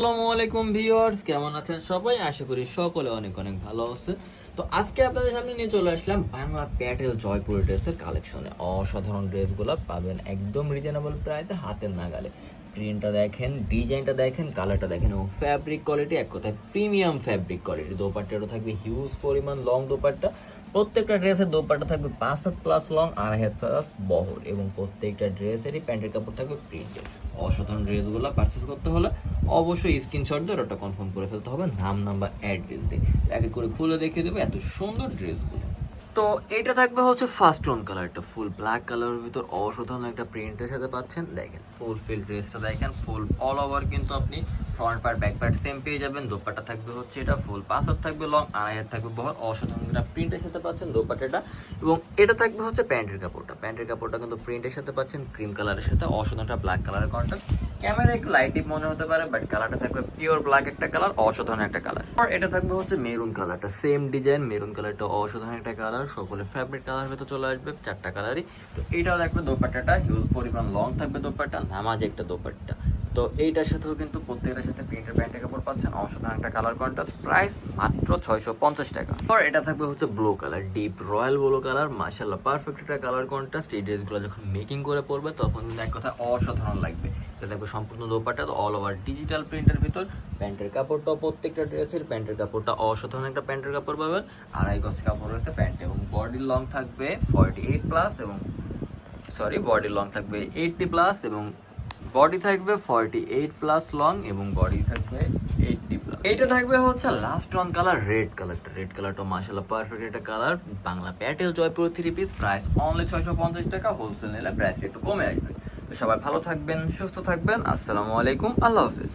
আসসালামু আলাইকুম ভিউয়ার্স, কেমন আছেন সবাই? আশা করি সকলে অনেক অনেক ভালো আছে তো আজকে আপনাদের সামনে নিয়ে চলে আসলাম বাংলা প্যাটেল জয়পুর ড্রেসের কালেকশনে। অসাধারণ ড্রেসগুলো পাবেন একদম রিজনেবল প্রাইসে হাতের নাগালে। প্রিন্টটা দেখেন ডিজাইনটা দেখেন কালারটা দেখেন, এবং ফ্যাব্রিক কোয়ালিটি এক কথায় প্রিমিয়াম ফ্যাব্রিক কোয়ালিটি দোপাট্টাটা থাকবে হিউজ পরিমাণ লং দোপাট্টা। প্রত্যেকটা ড্রেসের দোপাট্টা থাকবে পাঁচ হাত প্লাস লং আড়াই হাত প্লাস বহর, এবং প্রত্যেকটা ড্রেসেরই প্যান্টের কাপড় থাকবে প্রিন্টেড অসাধারণ ড্রেসগুলো পারচেস করতে হলে অবশ্যই স্ক্রিনশট দিয়ে ওটা কনফার্ম করে ফেলতে হবে, নাম নাম্বার অ্যাড্রেস দিয়ে। এক করে খুলে দেখিয়ে দেবে, এত সুন্দর ড্রেসগুলো তো এটা থাকবে হচ্ছে ফার্স্ট টোন কালারটা ফুল ব্ল্যাক কালারের ভিতর অসাধারণ একটা প্রিন্টের সাথে পাচ্ছেন। দেখেন ফুল ফিল ড্রেসটা দেখেন ফুল অল ওভার কিন্তু আপনি front part back part same পেয়ে যাবেন। দোপাট্টা থাকবে হচ্ছে এটা ফুল পাঁচ হাত থাকবে লং আড়াই হাত থাকবে বহর। অসাধারণ একটা প্রিন্টের সাথে পাচ্ছেন দোপাট্টাটা। এবং এটা থাকবে হচ্ছে প্যান্টের কাপড়টা। প্যান্টের কাপড়টা কিন্তু প্রিন্টের সাথে পাচ্ছেন ক্রিম কালারের সাথে। অসাধারণ একটা ব্ল্যাক কালারের কন্ট্রাক্ট ক্যামেরা একটু লাইট ডিপ মনে হতে পারে বাট কালারটা থাকবে পিওর ব্ল্যাক একটা কালার অসাধারণ একটা কালার এটা থাকবে হচ্ছে মেরুন কালারটা সেম ডিজাইন মেরুন কালারটা অসাধারণ একটা কালার সকলে ফ্যাব্রিক কালার ভেতর চলে আসবে, চারটা কালারই তো এইটাও দেখবে দোপাট্টাটা হিউজ পরিমাণ লং থাকবে দোপাট্টা, নামাজ একটা দোপাট্টা। তো এইটার সাথেও কিন্তু প্রত্যেকটার সাথে পাচ্ছেন অসাধারণ একটা কালার কন্ট্রাস্ট প্রাইস মাত্র ছয়শো পঞ্চাশ টাকা। আর এটা থাকবে হচ্ছে blue colour deep royal blue colour মার্শাল্লাহ পারফেক্ট একটা কালার কন্ট্রাস্ট এই ড্রেসগুলো যখন মেকিং করে পরবে, তখন কিন্তু এক কথা অসাধারণ লাগবে। এটা দেখবে সম্পূর্ণ দোপাটা তো অল ওভার ডিজিটাল প্রিন্টের ভিতর, প্যান্টের কাপড়টা প্রত্যেকটা ড্রেসের প্যান্টের কাপড়টা অসাধারণ একটা প্যান্টের কাপড় পাবেন। আড়াই গজ কাপড় রয়েছে প্যান্ট এবং বডির লং থাকবে ফর্টি এইট প্লাস এবং সরি বডির লং থাকবে এইটটি প্লাস এবং বডি থাকবে ফর্টি এইট প্লাস লং এবং বডি থাকবে এইটটি প্লাস এইটা থাকবে হচ্ছে লাস্ট ওয়ান কালার রেড কালারটা রেড কালারটা মাসাল্লাহ পারফেক্ট একটা colour Bangla Patel Jaipur three piece price only ছয়শো পঞ্চাশ টাকা হোলসেল নিলে প্রাইসটা একটু কমে আসবে। তো সবাই ভালো থাকবেন, সুস্থ থাকবেন। আসসালামু আলাইকুম, আল্লাহ হাফিজ।